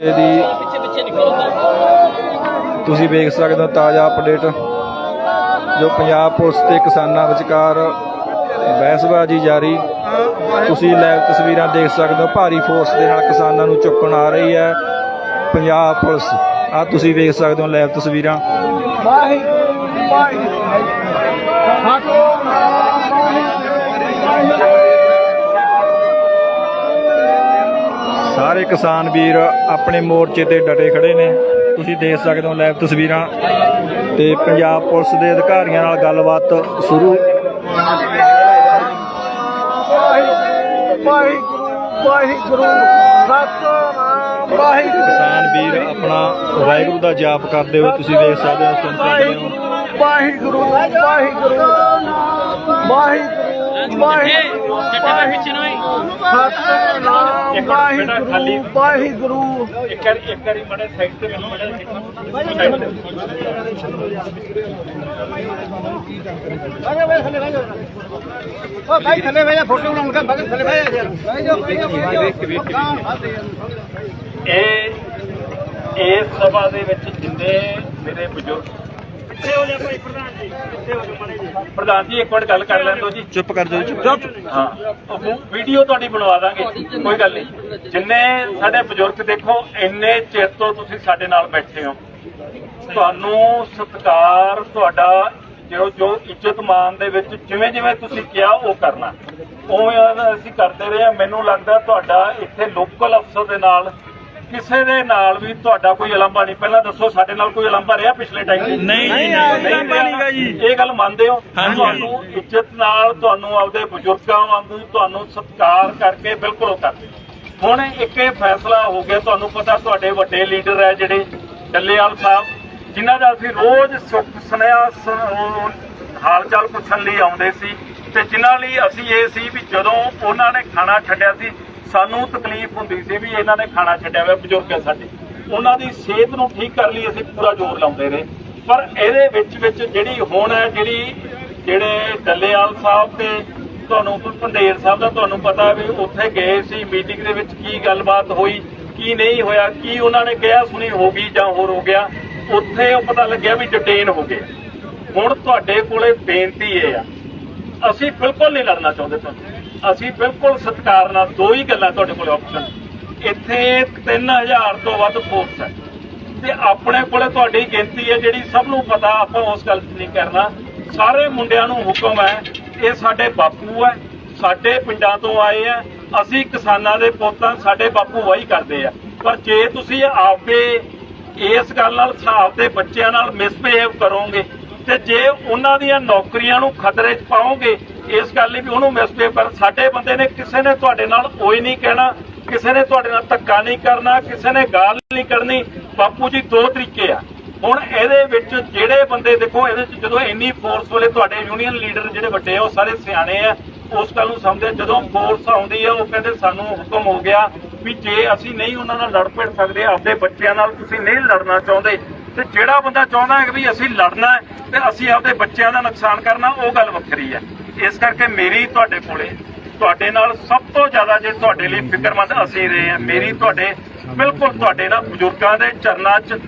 ਇਹਦੀ ਤੁਸੀਂ ਵੇਖ ਸਕਦੇ ਹੋ ਤਾਜ਼ਾ ਅਪਡੇਟ ਜੋ ਪੰਜਾਬ ਪੁਲਿਸ ਤੇ ਕਿਸਾਨਾਂ ਵਿਚਕਾਰ ਬਹਿਸਬਾਜ਼ੀ ਜਾਰੀ। ਤੁਸੀਂ ਲਾਈਵ ਤਸਵੀਰਾਂ ਦੇਖ ਸਕਦੇ ਹੋ, ਭਾਰੀ ਫੋਰਸ ਦੇ ਨਾਲ ਕਿਸਾਨਾਂ ਨੂੰ ਚੁੱਕਣ ਆ ਰਹੀ ਹੈ ਪੰਜਾਬ ਪੁਲਿਸ। ਆ ਤੁਸੀਂ ਵੇਖ ਸਕਦੇ ਹੋ ਲਾਈਵ ਤਸਵੀਰਾਂ। ਕਿਸਾਨ ਵੀਰ ਆਪਣੇ ਮੋਰਚੇ ਤੇ ਡਟੇ ਖੜੇ ਨੇ। ਤੁਸੀਂ ਦੇਖ ਸਕਦੇ ਹੋ ਲਾਈਵ ਤਸਵੀਰਾਂ। ਤੇ ਪੰਜਾਬ ਪੁਲਿਸ ਦੇ ਅਧਿਕਾਰੀਆਂ ਨਾਲ ਗੱਲਬਾਤ ਸ਼ੁਰੂ। ਵਾਹਿਗੁਰੂ ਵਾਹਿਗੁਰੂ ਕਿਸਾਨ ਵੀਰ ਆਪਣਾ ਵਾਹਿਗੁਰੂ ਦਾ ਜਾਪ ਕਰਦੇ ਹੋਏ ਤੁਸੀਂ ਦੇਖ ਸਕਦੇ ਹੋ, ਸੁਣ ਸਕਦੇ ਹੋ। ਵਾਹਿਗੁਰੂ ਵਾਹਿਗੁਰੂ ਵਾਹਿਗੁਰੂ ਵਾਹਿਗੁਰੂ। ਚੱਟੇ ਦੇ ਵਿੱਚ ਨੂੰ ਹੀ ਵਾਹਿਗੁਰੂ ਵਾਹਿਗੁਰੂ ਇੱਕ ਵਾਰੀ ਇੱਕ ਵਾਰੀ ਮੜੇ ਸਾਈਡ ਤੇ ਮੈਨੂੰ ਮੜੇ ਉਹ ਭਾਈ ਥੱਲੇ ਬਹਿ ਜਾ ਫੋਟੋ ਬਣਾਉਣ ਦਾ ਬਗਲ ਥੱਲੇ ਬਹਿ ਜਾ ਬਹਿ ਜਾ ਬਹਿ ਜਾ ਇਹ ਇਸ ਸਭਾ ਦੇ ਵਿੱਚ ਜਿੰਨੇ ਮੇਰੇ ਬਜ਼ੁਰਗ ਪਿੱਛੇ ਹੋ ਜਾ ਭਾਈ ਪ੍ਰਧਾਨ ਜੀ? ਪਿੱਛੇ ਹੋ ਜਾ ਮੜੇ ਜੀ ਪ੍ਰਧਾਨ ਜੀ ਇੱਕ ਮਿੰਟ ਗੱਲ ਕਰ ਲੈਣ ਦਿਓ ਜੀ। ਚੁੱਪ ਕਰ ਜਾਓ ਚੁੱਪ। ਹਾਂ। ਉਹ ਵੀਡੀਓ ਤੁਹਾਡੀ ਬਣਵਾ ਦਾਂਗੇ। ਕੋਈ ਗੱਲ ਨਹੀਂ। ਜਿੰਨੇ ਸਾਡੇ ਬਜ਼ੁਰਗ ਦੇਖੋ ਇੰਨੇ ਚਿਰ ਤੋਂ ਤੁਸੀਂ ਸਾਡੇ ਨਾਲ ਬੈਠੇ ਹੋ। ਤੁਹਾਨੂੰ ਸਤਿਕਾਰ ਤੁਹਾਡਾ ਜੋ ਜੋ ਇੱਜ਼ਤ ਮਾਨ ਦੇ ਵਿੱਚ ਜਿਵੇਂ ਜਿਵੇਂ ਤੁਸੀਂ ਕਿਹਾ ਉਹ ਕਰਨਾ। ਉਵੇਂ ਅਸੀਂ ਕਰਦੇ ਰਹੇ ਹਾਂ। ਮੈਨੂੰ ਲੱਗਦਾ ਤੁਹਾਡਾ ਇੱਥੇ ਲੋਕਲ ਅਫਸਰ ਦੇ ਨਾਲ ਕਿਸੇ ਦੇ ਨਾਲ ਵੀ ਤੁਹਾਡਾ ਕੋਈ ਅਲੰਬਾ ਨਹੀਂ। ਪਹਿਲਾਂ ਦੱਸੋ ਸਾਡੇ ਨਾਲ ਕੋਈ ਅਲੰਬਾ ਰਿਹਾ ਪਿਛਲੇ ਟਾਈਮ ਨਹੀਂ, ਨਹੀਂ, ਨਹੀਂ, ਅਲੰਬਾ ਨਹੀਂਗਾ ਜੀ। ਇਹ ਗੱਲ ਮੰਨਦੇ ਹੋ। ਤੁਹਾਨੂੰ ਇੱਜ਼ਤ ਨਾਲ ਤੁਹਾਨੂੰ ਆਪਦੇ ਬਜ਼ੁਰਗਾਂ ਵਾਂਗੂ ਤੁਹਾਨੂੰ ਸਤਿਕਾਰ ਕਰਕੇ ਬਿਲਕੁਲ ਉਹ ਕਰਦੇ ਹੁਣ ਇੱਕ ਇਹ ਫੈਸਲਾ ਹੋ ਗਿਆ ਤੁਹਾਨੂੰ ਪਤਾ ਤੁਹਾਡੇ ਵੱਡੇ ਲੀਡਰ ਹੈ ਜਿਹੜੇ ਡੱਲੇਵਾਲ ਸਾਹਿਬ ਜਿਨ੍ਹਾਂ ਦਾ ਅਸੀਂ ਰੋਜ਼ ਸੁੱਖ ਸੁਨੇਹਾ ਹਾਲ ਚਾਲ ਪੁੱਛਣ ਲਈ ਆਉਂਦੇ ਸੀ ਤੇ ਜਿਨ੍ਹਾਂ ਲਈ ਅਸੀਂ ਇਹ ਸੀ ਵੀ ਜਦੋਂ ਉਹਨਾਂ ਨੇ ਖਾਣਾ ਛੱਡਿਆ ਸੀ ਸਾਨੂੰ ਤਕਲੀਫ ਹੁੰਦੀ ਸੀ ਵੀ ਇਹਨਾਂ ਨੇ ਖਾਣਾ ਛੱਡਿਆ ਹੋਇਆ ਬਜ਼ੁਰਗ ਹੈ ਸਾਡੇ। ਉਹਨਾਂ ਦੀ ਸਿਹਤ ਨੂੰ ਠੀਕ ਕਰਨ ਲਈ ਅਸੀਂ ਪੂਰਾ ਜ਼ੋਰ ਲਾਉਂਦੇ ਰਹੇ। ਪਰ ਇਹਦੇ ਵਿੱਚ ਵਿੱਚ ਜਿਹੜੀ ਹੁਣ ਹੈ, ਜਿਹੜੀ ਜਿਹੜੇ ਡੱਲੇਵਾਲ ਸਾਹਿਬ ਤੇ ਤੁਹਾਨੂੰ ਪੰਡੇਰ ਸਾਹਿਬ ਦਾ ਤੁਹਾਨੂੰ ਪਤਾ ਵੀ ਉੱਥੇ ਗਏ ਸੀ ਮੀਟਿੰਗ ਦੇ ਵਿੱਚ ਕੀ ਗੱਲਬਾਤ ਹੋਈ, ਕੀ ਨਹੀਂ ਹੋਇਆ, ਕੀ ਉਹਨਾਂ ਨੇ ਕਿਹਾ, ਸੁਣੀ ਹੋ ਗਈ ਜਾਂ ਹੋਰ ਹੋ ਗਿਆ। ਉੱਥੇ ਉਹ ਪਤਾ ਲੱਗਿਆ ਵੀ ਡਿਟੇਨ ਹੋ ਗਏ। ਹੁਣ ਤੁਹਾਡੇ ਕੋਲੇ ਬੇਨਤੀ ਇਹ ਆ। ਅਸੀਂ ਬਿਲਕੁਲ ਨਹੀਂ ਲੜਨਾ ਚਾਹੁੰਦੇ ਤੁਹਾਨੂੰ। ਅਸੀਂ ਬਿਲਕੁਲ ਸਤਿਕਾਰ ਨਾਲ ਦੋ ਹੀ ਗੱਲਾਂ ਤੁਹਾਡੇ ਕੋਲ ਆਪਸ਼ਨ ਇੱਥੇ 3000 ਤੋਂ ਵੱਧ ਫੋਰਸ ਹੈ। ਤੇ ਆਪਣੇ ਕੋਲੇ ਤੁਹਾਡੀ ਗਿਣਤੀ ਹੈ ਜਿਹੜੀ ਸਭ ਨੂੰ ਪਤਾ, ਆਪਾਂ ਉਸ ਗੱਲ 'ਚ ਨਹੀਂ ਕਰਨਾ। ਸਾਰੇ ਮੁੰਡਿਆਂ ਨੂੰ ਹੁਕਮ ਹੈ, ਇਹ ਸਾਡੇ ਬਾਪੂ ਹੈ, ਸਾਡੇ ਪਿੰਡਾਂ ਤੋਂ ਆਏ ਆ ਅਸੀਂ ਕਿਸਾਨਾਂ ਦੇ ਪੁੱਤਾਂ, ਸਾਡੇ ਬਾਪੂ ਵਾਹੀ ਕਰਦੇ ਆ। ਪਰ ਜੇ ਤੁਸੀਂ ਆਪਦੇ ਇਸ ਗੱਲ ਨਾਲ, ਹਿਸਾਬ ਦੇ ਬੱਚਿਆਂ ਨਾਲ ਮਿਸਬਿਹੇਵ ਕਰੋਗੇ, ਤੇ ਜੇ ਉਹਨਾਂ ਦੀਆਂ ਨੌਕਰੀਆਂ ਨੂੰ ਖਤਰੇ 'ਚ ਪਾਓਗੇ ਇਸ ਗੱਲ ਲਈ ਵੀ ਉਹਨੂੰ ਮਿਸਬਿਹੇਵ ਪਰ ਸਾਡੇ ਬੰਦੇ ਨੇ ਕਿਸੇ ਨੇ ਤੁਹਾਡੇ ਨਾਲ ਕੋਈ ਨਹੀਂ ਕਹਿਣਾ, ਕਿਸੇ ਨੇ ਤੁਹਾਡੇ ਨਾਲ ਧੱਕਾ ਨਹੀਂ ਕਰਨਾ, ਕਿਸੇ ਨੇ ਗਾਲ ਨਹੀਂ ਕਰਨੀ ਬਾਪੂ ਜੀ, ਦੋ ਤਰੀਕੇ ਆ। ਹੁਣ ਇਹਦੇ ਵਿੱਚ ਜਿਹੜੇ ਬੰਦੇ ਦੇਖੋ, ਇਹਦੇ ਵਿੱਚ ਜਦੋਂ ਇੰਨੀ ਫੋਰਸ ਵਾਲੇ ਤੁਹਾਡੇ ਯੂਨੀਅਨ ਲੀਡਰ ਜਿਹੜੇ ਵੱਡੇ ਆ, ਉਹ ਸਾਰੇ ਸਿਆਣੇ ਆ, ਉਸ ਗੱਲ ਨੂੰ ਸਮਝਦੇ ਜਦੋਂ ਫੋਰਸ ਆਉਂਦੀ ਆ, ਉਹ ਕਹਿੰਦੇ ਸਾਨੂੰ ਹੁਕਮ ਹੋ ਗਿਆ ਵੀ ਜੇ ਅਸੀਂ ਨਹੀਂ ਉਹਨਾਂ ਨਾਲ ਲੜ ਪੜ ਸਕਦੇ, ਆਪਦੇ ਬੱਚਿਆਂ ਨਾਲ ਤੁਸੀਂ ਨਹੀਂ ਲੜਨਾ ਚਾਹੁੰਦੇ, ਤੇ ਜਿਹੜਾ ਬੰਦਾ ਚਾਹੁੰਦਾ ਹੈ ਕਿ ਵੀ ਅਸੀਂ ਲੜਨਾ ਤੇ ਅਸੀਂ ਆਪਦੇ ਬੱਚਿਆਂ ਦਾ ਨੁਕਸਾਨ ਕਰਨਾ, ਉਹ ਗੱਲ ਵੱਖਰੀ ਹੈ ਇਸ ਕਰਕੇ ਮੇਰੀ ਤੁਹਾਡੇ ਕੋਲੇ, ਤੁਹਾਡੇ ਨਾਲ ਸਭ ਤੋਂ ਜ਼ਿਆਦਾ ਜੇ ਤੁਹਾਡੇ ਲਈ ਫਿਕਰਮੰਦ ਅਸੀਂ ਰਹੇ ਹਾਂ, ਮੇਰੀ ਤੁਹਾਡੇ, ਬਿਲਕੁਲ ਤੁਹਾਡੇ ਨਾਲ ਬਜ਼ੁਰਗਾਂ ਦੇ ਚਰਨਾਂ 'ਚ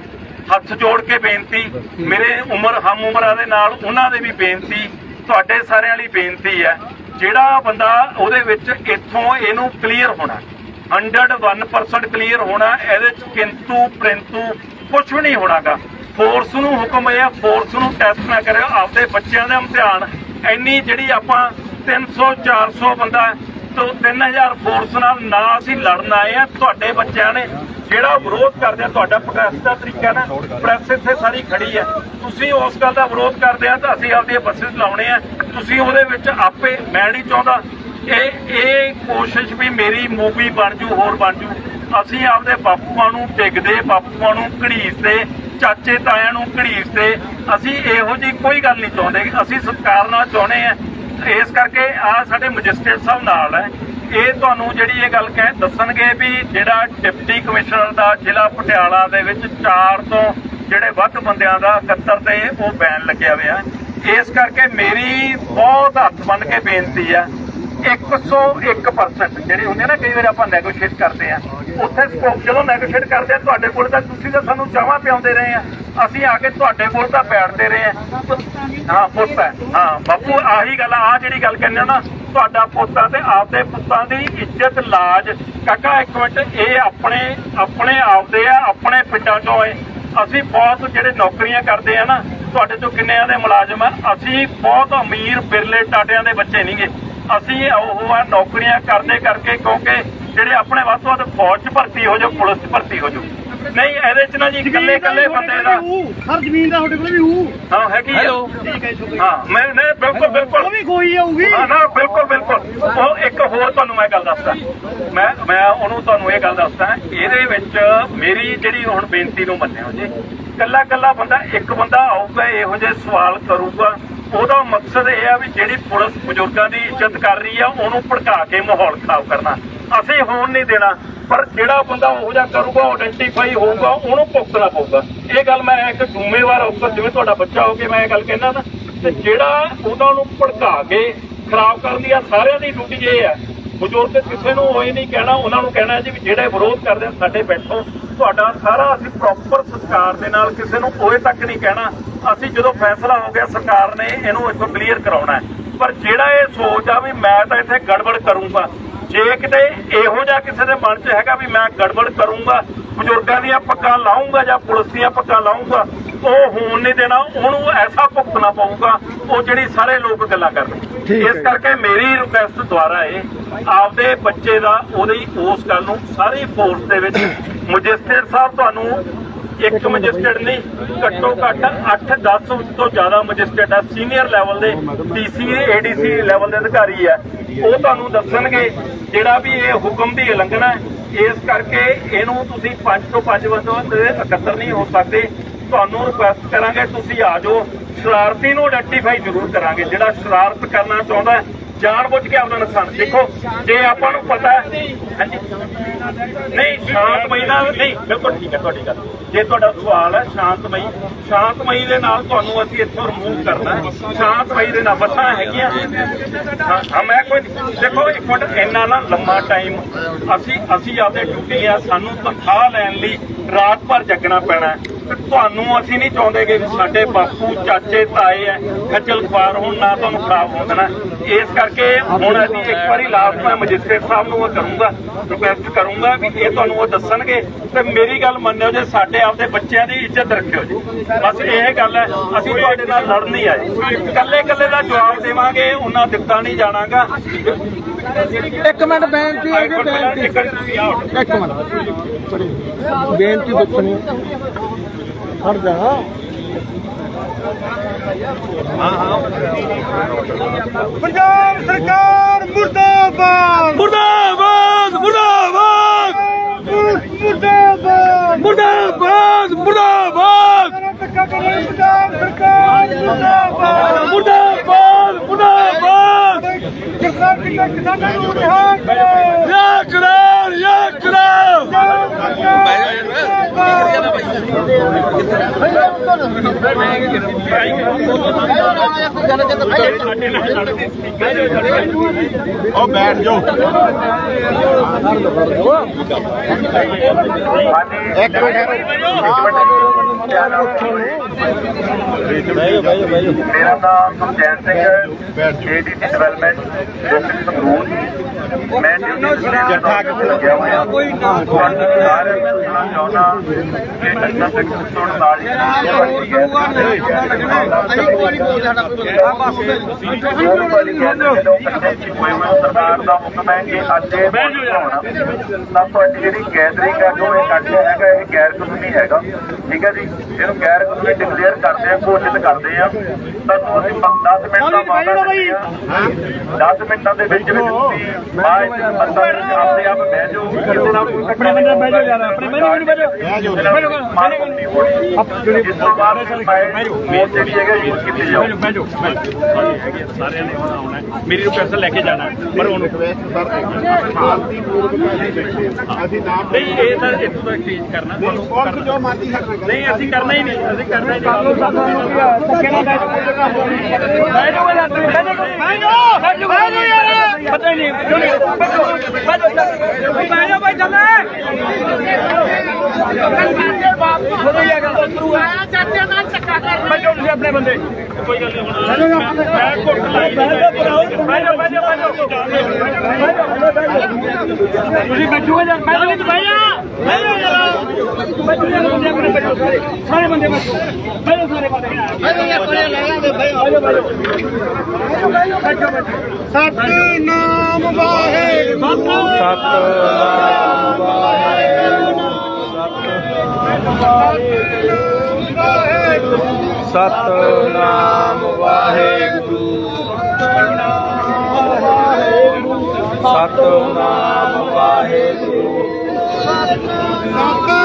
ਹੱਥ ਜੋੜ ਕੇ ਬੇਨਤੀ, ਮੇਰੇ ਉਮਰ, ਹਮ ਉਮਰਾਂ ਦੇ ਨਾਲ ਉਹਨਾਂ ਦੇ ਵੀ ਬੇਨਤੀ, ਤੁਹਾਡੇ ਸਾਰਿਆਂ ਲਈ ਬੇਨਤੀ ਹੈ, ਜਿਹੜਾ ਬੰਦਾ ਉਹਦੇ ਵਿੱਚ ਇੱਥੋਂ ਇਹਨੂੰ ਕਲੀਅਰ ਹੋਣਾ 101% ਕਲੀਅਰ ਹੋਣਾ, ਇਹਦੇ ਚ ਕਿੰਤੂ ਪ੍ਰਿੰਤੂ ਕੁਝ ਵੀ ਨਹੀਂ ਹੋਣਾਗਾ। ਫੋਰਸ ਨੂੰ ਹੁਕਮ ਇਹ ਹੈ ਫੋਰਸ ਨੂੰ ਟੈਸਟ ਨਾ ਕਰਿਓ, ਆਪਦੇ ਬੱਚਿਆਂ ਦਾ ਇਮਤਿਹਾਨ ਇੰਨੀ ਜਿਹੜੀ ਆਪਾਂ 300 400 ਬੰਦਾ ਤੋਂ 3000 ਫੋਰਸ ਨਾਲ ਨਾ ਅਸੀਂ ਲੜਨ ਆਏ ਆ ਤੁਹਾਡੇ ਬੱਚਿਆਂ ਨੇ ਜਿਹੜਾ ਵਿਰੋਧ ਕਰਦੇ ਆ, ਤੁਹਾਡਾ ਪ੍ਰੋਟੈਸਟ ਦਾ ਤਰੀਕਾ ਨਾ, ਪ੍ਰੈਸ ਇੱਥੇ ਸਾਰੀ ਖੜੀ ਹੈ। ਤੁਸੀਂ ਉਸ ਗੱਲ ਦਾ ਵਿਰੋਧ ਕਰਦੇ ਆ ਤਾਂ ਅਸੀਂ ਆਪਦੀਆਂ ਬੱਸਸ ਲਾਉਣੇ ਆ। ਤੁਸੀਂ ਉਹਦੇ ਵਿੱਚ ਆਪੇ, ਮੈਂ ਨਹੀਂ ਚਾਹੁੰਦਾ, ਇਹ ਇਹ ਕੋਸ਼ਿਸ਼ ਵੀ ਮੇਰੀ ਮੂਵੀ ਬਣ ਜੂ, ਹੋਰ ਬਣ ਜੂ। ਅਸੀਂ ਆਪਦੇ ਬਾਪੂਆਂ ਨੂੰ ਡਿੱਗਦੇ, ਬਾਪੂਆਂ ਨੂੰ ਘੜੀਸਦੇ ਚਾਚੇ ਤਾਇਆਂ ਨੂੰ ਘੜੀਸਦੇ ਅਸੀਂ ਇਹੋ ਜੀ ਕੋਈ ਗੱਲ ਨਹੀਂ ਚਾਹੁੰਦੇ ਅਸੀਂ ਸਤਿਕਾਰ ਨਾਲ ਚਾਹੁੰਦੇ ਆ ਇਸ ਕਰਕੇ ਆ ਸਾਡੇ ਮੈਜਿਸਟਰੇਟ ਸਾਹਿਬ ਨਾਲ ਹੈ। ਇਹ ਤੁਹਾਨੂੰ ਜਿਹੜੀ ਇਹ ਗੱਲ ਕਹਿ ਦੱਸਣਗੇ ਵੀ ਜਿਹੜਾ ਡਿਪਟੀ ਕਮਿਸ਼ਨਰ ਦਾ ਜ਼ਿਲ੍ਹਾ ਪਟਿਆਲਾ ਦੇ ਵਿੱਚ 4 ਤੋਂ ਜਿਹੜੇ ਵੱਧ ਬੰਦਿਆਂ ਦਾ 71 ਤੇ ਉਹ ਬੈਨ ਲੱਗਿਆ ਹੋਇਆ ਇਸ ਕਰਕੇ ਮੇਰੀ ਬਹੁਤ ਹੱਥ ਬੰਨ ਕੇ ਬੇਨਤੀ ਹੈ। 101% ਜਿਹੜੇ ਹੁੰਦੇ ਨਾ, ਕਈ ਵਾਰ ਆਪਾਂ ਨੈਗੋਸ਼ੀਏਟ ਕਰਦੇ ਆ ਉੱਥੇ ਸਕੋਪ ਜਦੋਂ ਨੈਗੋਸ਼ੀਏਟ ਕਰਦੇ ਆ, ਤੁਹਾਡੇ ਕੋਲ ਤਾਂ ਤੁਸੀਂ ਤਾਂ ਸਾਨੂੰ ਚਾਹਾਂ ਪਿਆਉਂਦੇ ਰਹੇ ਆ। ਅਸੀਂ ਆ ਕੇ ਤੁਹਾਡੇ ਕੋਲ ਤਾਂ ਬੈਠਦੇ ਰਹੇ ਆ। ਹਾਂ, ਪੁੱਤ ਹੈ। ਹਾਂ, ਬਾਪੂ, ਆਹੀ ਗੱਲ ਆ ਜਿਹੜੀ ਗੱਲ ਕਹਿੰਦੇ ਨਾ, ਤੁਹਾਡਾ ਪੁੱਤਾਂ ਤੇ ਆਪਦੇ ਪੁੱਤਾਂ ਦੀ ਇੱਜ਼ਤ, ਲਾਜ। ਕਾਕਾ, ਇੱਕ ਮਿੰਟ, ਇਹ ਆਪਣੇ ਆਪਣੇ ਆਪਦੇ ਆ, ਆਪਣੇ ਪਿੰਡਾਂ ਚੋਂ ਏ ਅਸੀਂ ਬਹੁਤ ਜਿਹੜੇ ਨੌਕਰੀਆਂ ਕਰਦੇ ਆ ਨਾ, ਤੁਹਾਡੇ ਤੋਂ ਕਿੰਨਿਆਂ ਦੇ ਮੁਲਾਜ਼ਮ ਆ। ਅਸੀਂ ਬਹੁਤ ਅਮੀਰ, ਬਿਰਲੇ, ਟਾਟਿਆਂ ਦੇ ਬੱਚੇ ਨਹੀਂਗੇ ਅਸੀਂ ਉਹ ਆ ਨੌਕਰੀਆਂ ਕਰਦੇ ਕਰਕੇ, ਕਿਉਂਕਿ ਜਿਹੜੇ ਆਪਣੇ ਵੱਧ ਤੋਂ ਵੱਧ ਫੌਜ 'ਚ ਭਰਤੀ ਹੋ ਜਾਓ ਪੁਲਿਸ 'ਚ ਭਰਤੀ ਹੋ ਜਾਓ। ਨਹੀਂ ਇਹਦੇ 'ਚ ਨਾ ਜੀ ਇਕੱਲੇ ਇਕੱਲੇ ਬੰਦੇ ਦਾ ਹਰ ਜ਼ਮੀਨ ਦਾ ਤੁਹਾਡੇ ਕੋਲ ਵੀ ਹੂ ਹਾਂ ਹੈਗੀ ਆ ਠੀਕ ਹੈ ਮੈਂ ਨਹੀਂ ਬਿਲਕੁਲ ਬਿਲਕੁਲ। ਉਹ ਵੀ ਕੋਈ ਆਊਗੀ ਹਾਂ ਨਾ ਬਿਲਕੁਲ ਬਿਲਕੁਲ। ਉਹ ਇੱਕ ਹੋਰ ਤੁਹਾਨੂੰ ਮੈਂ ਗੱਲ ਦੱਸਦਾ। ਮੈਂ ਮੈਂ ਉਹਨੂੰ ਤੁਹਾਨੂੰ ਇਹ ਗੱਲ ਦੱਸਦਾ ਇਹਦੇ ਵਿੱਚ ਮੇਰੀ ਜਿਹੜੀ ਹੁਣ ਬੇਨਤੀ ਨੂੰ ਮੰਨਿਓ ਜੀ ਕੱਲਾ ਕੱਲਾ ਬੰਦਾ, ਇੱਕ ਬੰਦਾ ਆਊਗਾ, ਇਹੋ ਜਿਹੇ ਸਵਾਲ ਕਰੂਗਾ। ਉਹਦਾ ਮਕਸਦ ਇਹ ਆ ਵੀ ਜਿਹੜੀ ਪੁਲਿਸ ਬਜ਼ੁਰਗਾਂ ਦੀ ਇੱਜ਼ਤ ਕਰ ਰਹੀ ਆ, ਉਹਨੂੰ ਭੜਕਾ ਕੇ ਮਾਹੌਲ ਖਰਾਬ ਕਰਨਾ। ਅਸੀਂ ਹੋਣ ਨਹੀਂ ਦੇਣਾ, ਪਰ ਜਿਹੜਾ ਬੰਦਾ ਉਹੋ ਜਿਹਾ ਕਰੂਗਾ ਆਇਡੈਂਟੀਫਾਈ ਹੋਊਗਾ, ਉਹਨੂੰ ਭੁਗਤਣਾ ਪਊਗਾ। ਇਹ ਗੱਲ ਮੈਂ ਇੱਕ ਜ਼ਿੰਮੇਵਾਰ ਅਫਸਰ ਜਿਵੇਂ ਤੁਹਾਡਾ ਬੱਚਾ ਹੋ ਕੇ ਮੈਂ ਇਹ ਗੱਲ ਕਹਿਣਾ ਨਾ, ਤੇ ਜਿਹੜਾ ਉਹਨਾਂ ਨੂੰ ਭੜਕਾ ਕੇ ਖਰਾਬ ਕਰਨ ਦੀ ਆ, ਸਾਰਿਆਂ ਦੀ ਡਿਊਟੀ ਇਹ ਹੈ ਬਜ਼ੁਰਗ ਕਿਸੇ ਨੂੰ ਹੋਏ ਨਹੀਂ ਕਹਿਣਾ, ਉਹਨਾਂ ਨੂੰ ਕਹਿਣਾ ਜੀ ਵੀ ਜਿਹੜੇ ਵਿਰੋਧ ਕਰਦੇ ਆ ਸਾਡੇ ਬੈਠੋ। ਤੁਹਾਡਾ ਸਾਰਾ ਅਸੀਂ ਪ੍ਰੋਪਰ ਸਤਿਕਾਰ ਦੇ ਨਾਲ ਕਿਸੇ ਨੂੰ ਓਏ ਤੱਕ ਨਹੀਂ ਕਹਿਣਾ। ਅਸੀਂ ਜਦੋਂ ਫੈਸਲਾ ਹੋ ਗਿਆ, ਸਰਕਾਰ ਨੇ ਇਹਨੂੰ ਇੱਥੋਂ ਕਲੀਅਰ ਕਰਾਉਣਾ ਹੈ। ਪਰ ਜਿਹੜਾ ਇਹ ਸੋਚ ਆ ਵੀ ਮੈਂ ਤਾਂ ਇੱਥੇ ਗੜਬੜ ਕਰੂੰਗਾ ਜੇ ਕਿਤੇ ਇਹੋ ਜਿਹਾ ਕਿਸੇ ਦੇ ਮਨ 'ਚ ਹੈਗਾ ਵੀ ਮੈਂ ਗੜਬੜ ਕਰੂੰਗਾ ਬਜ਼ੁਰਗਾਂ ਦੀਆਂ ਪੱਕਾਂ ਲਾਉਂਗਾ ਜਾਂ ਪੁਲਿਸ ਦੀਆਂ ਪੱਕਾਂ ਲਾਉਂਗਾ ਉਹ ਹੋਣ ਨਹੀਂ ਦੇਣਾ ਉਹਨੂੰ ਐਸਾ ਭੁਗਤਣਾ ਪਊਗਾ ਉਹ ਜਿਹੜੀ ਸਾਰੇ ਲੋਕ ਗੱਲਾਂ ਕਰਦੇ ਇਸ ਕਰਕੇ ਮੇਰੀ ਰਿਕੁਐਸਟ ਦੁਆਰਾ ਇਹ ਆਪਦੇ ਬੱਚੇ ਦਾ ਉਹਦੀ ਉਸ ਗੱਲ ਨੂੰ ਸਾਰੀ ਫੋਰਸ ਦੇ ਵਿੱਚ ਮੈਜਿਸਟ੍ਰੇਟ ਸਾਹਿਬ ਤੁਹਾਨੂੰ ਇੱਕ ਮੈਜਿਸਟ੍ਰੇਟ ਨਹੀਂ, ਘੱਟੋ ਘੱਟ 8-10 ਤੋਂ ਜ਼ਿਆਦਾ ਮੈਜਿਸਟ੍ਰੇਟ ਆ। ਸੀਨੀਅਰ ਲੈਵਲ ਦੇ ਡੀਸੀ ਏਡੀਸੀ ਲੈਵਲ ਦੇ ਅਧਿਕਾਰੀ ਆ। ਉਹ ਤੁਹਾਨੂੰ ਦੱਸਣਗੇ ਜਿਹੜਾ ਵੀ ਇਹ ਹੁਕਮ ਦੀ ਉਲੰਘਣਾ ਹੈ। ਇਸ ਕਰਕੇ ਇਹਨੂੰ ਤੁਸੀਂ 5 ਤੋਂ 5 ਬੰਦੇ ਇਕੱਤਰ ਨਹੀਂ ਹੋ ਸਕਦੇ। ਤੁਹਾਨੂੰ ਰਿਕੁਐਸਟ ਕਰਾਂਗੇ, ਤੁਸੀਂ ਆ ਜਾਓ। ਸ਼ਰਾਰਤੀ ਨੂੰ ਆਇਡੈਂਟੀਫਾਈ ਜ਼ਰੂਰ ਕਰਾਂਗੇ, ਜਿਹੜਾ ਸ਼ਰਾਰਤ ਕਰਨਾ ਚਾਹੁੰਦਾ ਹੈ। ਜਾਣ ਬੁੱਝ ਕੇ ਆਪਣਾ ਨੁਕਸਾਨ। ਦੇਖੋ, ਜੇ ਆਪਾਂ ਨੂੰ ਪਤਾ ਨਹੀਂ ਸ਼ਾਂਤਮਈ ਨਾਲ ਨਹੀਂ, ਬਿਲਕੁਲ ਠੀਕ ਹੈ, ਤੁਹਾਡੀ ਗੱਲ। ਜੇ ਤੁਹਾਡਾ ਸਵਾਲ ਹੈ, ਸ਼ਾਂਤਮਈ ਸ਼ਾਂਤਮਈ ਦੇ ਨਾਲ ਤੁਹਾਨੂੰ ਅਸੀਂ ਇੱਥੋਂ ਰਿਮੂਵ ਕਰਨਾ ਹੈ। ਸ਼ਾਂਤਮਈ ਦੇ ਨਾਲ ਬੱਸਾਂ ਹੈਗੀਆਂ। ਹਾਂ ਮੈਂ ਕੋਈ ਦੇਖੋ, ਇੱਕ ਮਿੰਟ, ਇੰਨਾ ਨਾ ਲੰਮਾ ਟਾਈਮ ਅਸੀਂ ਅਸੀਂ ਆਪਦੇ ਡਿਊਟੀ ਆ। ਸਾਨੂੰ ਤਨਖਾਹ ਲੈਣ ਲਈ ਰਾਤ ਭਰ ਜਗਣਾ ਪੈਣਾ ਤੁਹਾਨੂੰ ਅਸੀਂ ਨਹੀਂ ਚਾਹੁੰਦੇਗੇ ਵੀ ਸਾਡੇ ਬਾਪੂ ਚਾਚੇ ਤਾਏ ਐ ਖੱਜਲ ਖਵਾਰ ਹੋਣ ਨਾ ਤੁਹਾਨੂੰ ਖਰਾਬ ਹੋਣ ਦੇਣਾ। ਇਸ ਕਰਕੇ ਹੁਣ ਅਸੀਂ ਇੱਕ ਵਾਰੀ ਲਾਸਟ ਮੈਂ ਮੈਜਿਸਟ੍ਰੇਟ ਸਾਹਿਬ ਨੂੰ ਉਹ ਕਰੂੰਗਾ ਰਿਕੁਐਸਟ ਕਰੂੰਗਾ ਵੀ ਇਹ ਤੁਹਾਨੂੰ ਉਹ ਦੱਸਣਗੇ। ਤੇ ਮੇਰੀ ਗੱਲ ਮੰਨਿਓ ਜੇ ਸਾਡੇ ਆਪਦੇ ਬੱਚਿਆਂ ਦੀ ਇੱਜ਼ਤ ਰੱਖਿਓ ਜੀ। ਬਸ ਇਹ ਗੱਲ ਹੈ ਅਸੀਂ ਤੁਹਾਡੇ ਨਾਲ ਲੜਨ ਨਹੀਂ ਆਏ। ਇਕੱਲੇ ਇਕੱਲੇ ਦਾ ਜਵਾਬ ਦੇਵਾਂਗੇ ਉਹਨਾਂ ਦਿੱਤਾ ਨਹੀਂ ਜਾਣਾਗਾ। ਇੱਕ ਮਿੰਟ ਬੇਨਤੀ ਹੈ ਜੀ ਬੇਨਤੀ। ਇੱਕ ਮਿੰਟ। ਬੇਨਤੀ ਦੱਸਣੀ। ਹਟ ਜਾ ਪੰਜਾਬ ਸਰਕਾਰ ਮੁਰਦਾਬਾਦ। ਮੁਰਦਾਬਾਦ ਮੁਰਦਾਬਾਦ। ਮੁਰਦਾਬਾਦ। ਮੁਰਦਾਬਾਦ ਮੁਰਦਾਬਾਦ। ਪੰਜਾਬ ਸਰਕਾਰ ਮੁਰਦਾਬਾਦ ਮੁਰਦਾਬਾਦ। ਮੁਰਦਾਬਾਦ ਕਿਸਾਨ ਕਿਸਾਨਾਂ ਨੂੰ ਰਿਹਾ ਕਰੋ। ਉਹ ਬੈਠ ਜਾਓ। ਇੱਕ ਮਿੰਟ ਮੇਰਾ ਨਾਮ ਸੁਖਚੈਨ ਸਿੰਘ ਹੈ। ADC development district Sangrur. ਮੈਂ ਡਿਊਟੀ ਜੱਥਾ ਕੇ ਲੱਗਿਆ ਹੋਇਆ ਤੁਹਾਨੂੰ ਸਾਰੇ ਮੈਂ ਦੱਸਣਾ ਚਾਹੁੰਦਾ ਕਿ ਨਸ਼ਾ ਸੈਕਟਰ ਤੋਂ ਨਾਲ ਨੇ ਕੋਈ ਸਰਕਾਰ ਦਾ ਹੁਕਮ ਹੈ ਕਿ ਅੱਜ ਇਹ ਤਾਂ ਤੁਹਾਡੀ ਜਿਹੜੀ ਗੈਦਰਿੰਗ ਹੈ ਜੋ ਇਹ ਕੱਢ ਹੈਗਾ ਇਹ ਗੈਰ ਕਾਨੂੰਨੀ ਹੈਗਾ। ਠੀਕ ਹੈ ਜੀ? ਇਹਨੂੰ ਗੈਰ ਕਾਨੂੰਨੀ ਡਿਕਲੇਅਰ ਕਰਦੇ ਆ ਘੋਸ਼ਿਤ ਕਰਦੇ ਆ। ਤੁਹਾਨੂੰ ਅਸੀਂ 10 ਮਿੰਟ ਦਾ ਮਾਮਲਾ ਦਿੰਦੇ ਆ 10 ਮਿੰਟਾਂ ਦੇ ਵਿੱਚ ਵਿੱਚ ਤੁਸੀਂ ਆਪਦੇ ਆਪ ਬਹਿ ਜਾਓ। ਕਿਸੇ ਨਾਲ ਕੋਈ ਆਪਣੇ ਮੈਨੂੰ ਬਹਿ ਜਾਓ ਯਾਰ ਆਪਣੇ ਮੈਨੂੰ ਬਹਿ ਜਾਓ। ਬਹਿ ਜਾਓ। ਮਾਰਕੁੰਡੀ ਹੋਣੀ। ਇਸ ਤੋਂ ਬਾਅਦ ਫਿਰ ਬਾਈ ਮੇਨ ਜਿਹੜੀ ਹੈਗਾ ਯੂਜ਼ ਕੀਤੀ ਜਾਓ। ਬਹਿ ਜਾਓ। ਸਾਰਿਆਂ ਨੇ ਆਉਣਾ ਮੇਰੀ ਰਿਕੁਐਸਟ ਲੈ ਕੇ ਜਾਣਾ ਪਰ ਉਹਨੂੰ ਨਹੀਂ ਇਹ ਤਾਂ ਇੱਥੋਂ ਦਾ ਚੇਂਜ ਕਰਨਾ। ਤੁਹਾਨੂੰ ਜੋ ਮਰਜ਼ੀ ਨਹੀਂ ਅਸੀਂ ਕਰਨਾ ਹੀ ਨਹੀਂ। ਅਸੀਂ ਕਰਨਾ ਹੀ ਨਹੀਂ। ਬੈਠ ਜਾਓ ਬੈਠ। ਜਾਓ ਜਾਓ ਬੈਠ ਜਾਓ ਯਾਰ ਪਤਾ ਹੀ ਨਹੀਂ, ਕਿਉਂ ਨਹੀਂ? ਬੈਠ ਜਾਓ ਬੈਠ। ਜਾਓ ਬੈਠ ਜਾਓ ਭਾਈ ਚੱਲ ਚਾਚੇ ਨਾਲ ਚੱਕਾ ਕਰ ਬੈਠੋ। ਤੁਸੀਂ ਆਪਣੇ ਬੰਦੇ। ਕੋਈ ਗੱਲ ਨਹੀਂ ਹੁਣ ਮੈਂ ਘੁੱਟ ਲਾਈ ਬੈਠ ਜਾਓ ਬੈਠ ਤੁਸੀਂ ਬੈਠੋਗੇ ਜਾਂ ਮੈਂ ਨਹੀਂ ਬੈਠ? ਜਾ ਬੈਠ ਜਾ ਬੈਠੋ ਸਾਰੇ ਬੰਦੇ ਬੈਠੋ ਬੈਠੋ ਸਾਰੇ ਬੰਦੇ ਬੈਠੋ ਯਾਰ ਕੋਲੇ ਲੈ ਜਾਂਦੇ ਬੈਠੋ ਬੈਠੋ ਸਤਨਾਮ ਵਾਹਿਗੁਰੂ ਸਤਨਾਮ ਵਾਹਿਗੁਰੂ ਸਤਨਾਮ ਵਾਹਿਗੁਰੂ। ਸਤਨਾਮ ਵਾਹਿਗੁਰੂ। ਸਤਨਾਮ